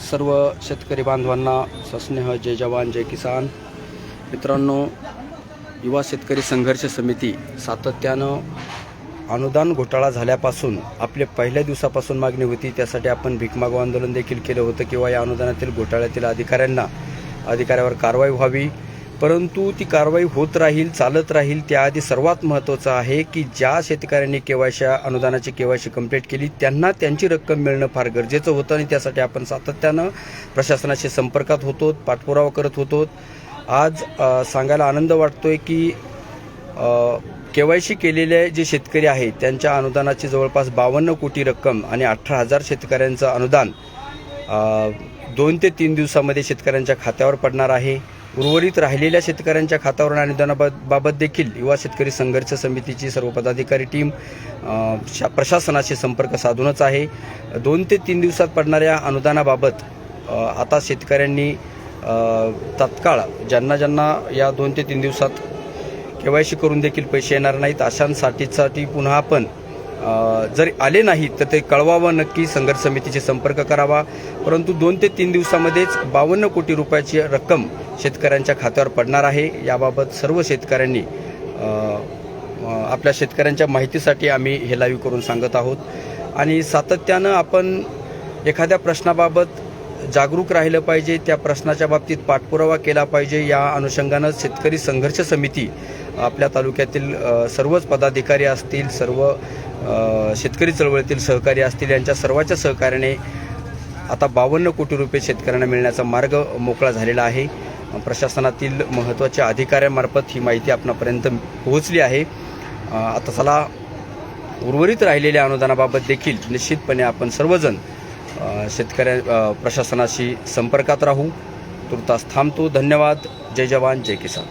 सर्व शेतकरी बांधवांना सस्नेह जय जवान जय किसान. मित्रांनो युवा शेतकरी संघर्ष समिती सातत्यानं अनुदान घोटाळा झाल्यापासून आपल्या पहिल्या दिवसापासून मागणी होती. त्यासाठी आपण भीक मागो आंदोलन देखील केलं होतं किंवा या अनुदानातील घोटाळ्यातील अधिकाऱ्यांना अधिकाऱ्यावर कारवाई व्हावी. परंतु ती कारवाई होत राहील चालत राहील त्याआधी सर्वात महत्त्वाचं आहे की ज्या शेतकऱ्यांनी केवायशा अनुदानाची केवायशी कंप्लीट केली त्यांना त्यांची रक्कम मिळणं फार गरजेचं होतं आणि त्यासाठी आपण सातत्यानं प्रशासनाशी संपर्कात होतो पाठपुरावा करत होतो. आज सांगायला आनंद वाटतोय की केवायसी केलेले जे शेतकरी आहेत त्यांच्या अनुदानाची जवळपास बावन्न कोटी रक्कम आणि अठरा हजार शेतकऱ्यांचं अनुदान दोन ते तीन दिवसामध्ये शेतकऱ्यांच्या खात्यावर पडणार आहे. उर्वरित राहिलेल्या शेतकऱ्यांच्या खात्यावर अनुदानाबाबत देखील युवा शेतकरी संघर्ष समितीची सर्व पदाधिकारी टीम शा- प्रशासनाशी संपर्क साधूनच आहे. दोन ते तीन दिवसात पडणाऱ्या अनुदानाबाबत आता शेतकऱ्यांनी तत्काळ तात्काळ ज्यांना ज्यांना या दोन ते तीन दिवसात केवायसी करून देखील पैसे येणार नाहीत अशांसाठीसाठी पुन्हा आपण जर आले नाहीत तर ते कळवावं नक्की संघर्ष समितीशी संपर्क करावा. परंतु दोन ते तीन दिवसामध्येच बावन्न कोटी रुपयाची रक्कम शेतकऱ्यांच्या खात्यावर पडणार आहे. याबाबत सर्व शेतकऱ्यांनी आपल्या शेतकऱ्यांच्या माहितीसाठी आम्ही हे लाईव्ह करून सांगत आहोत. आणि सातत्यानं आपण एखाद्या प्रश्नाबाबत जागरूक राहिलं पाहिजे त्या प्रश्नाच्या बाबतीत पाठपुरावा केला पाहिजे. या अनुषंगानं शेतकरी संघर्ष समिती आपल्या तालुक्यातील सर्वच पदाधिकारी असतील सर्व शेतकरी चळवळीतील सहकारी असतील यांच्या सर्वांच्या सहकार्याने आता बावन्न कोटी रुपये शेतकऱ्यांना मिळण्याचा मार्ग मोकळा झालेला आहे. प्रशासनातील महत्त्वाच्या अधिकाऱ्यांमार्फत ही माहिती आपणापर्यंत पोहोचली आहे. आता चला उर्वरित राहिलेल्या अनुदानाबाबत देखील निश्चितपणे आपण सर्वजण शेतकऱ्या प्रशासनाशी संपर्कात राहू. तुर्तास थांबतो. धन्यवाद. जय जवान. जय किसान.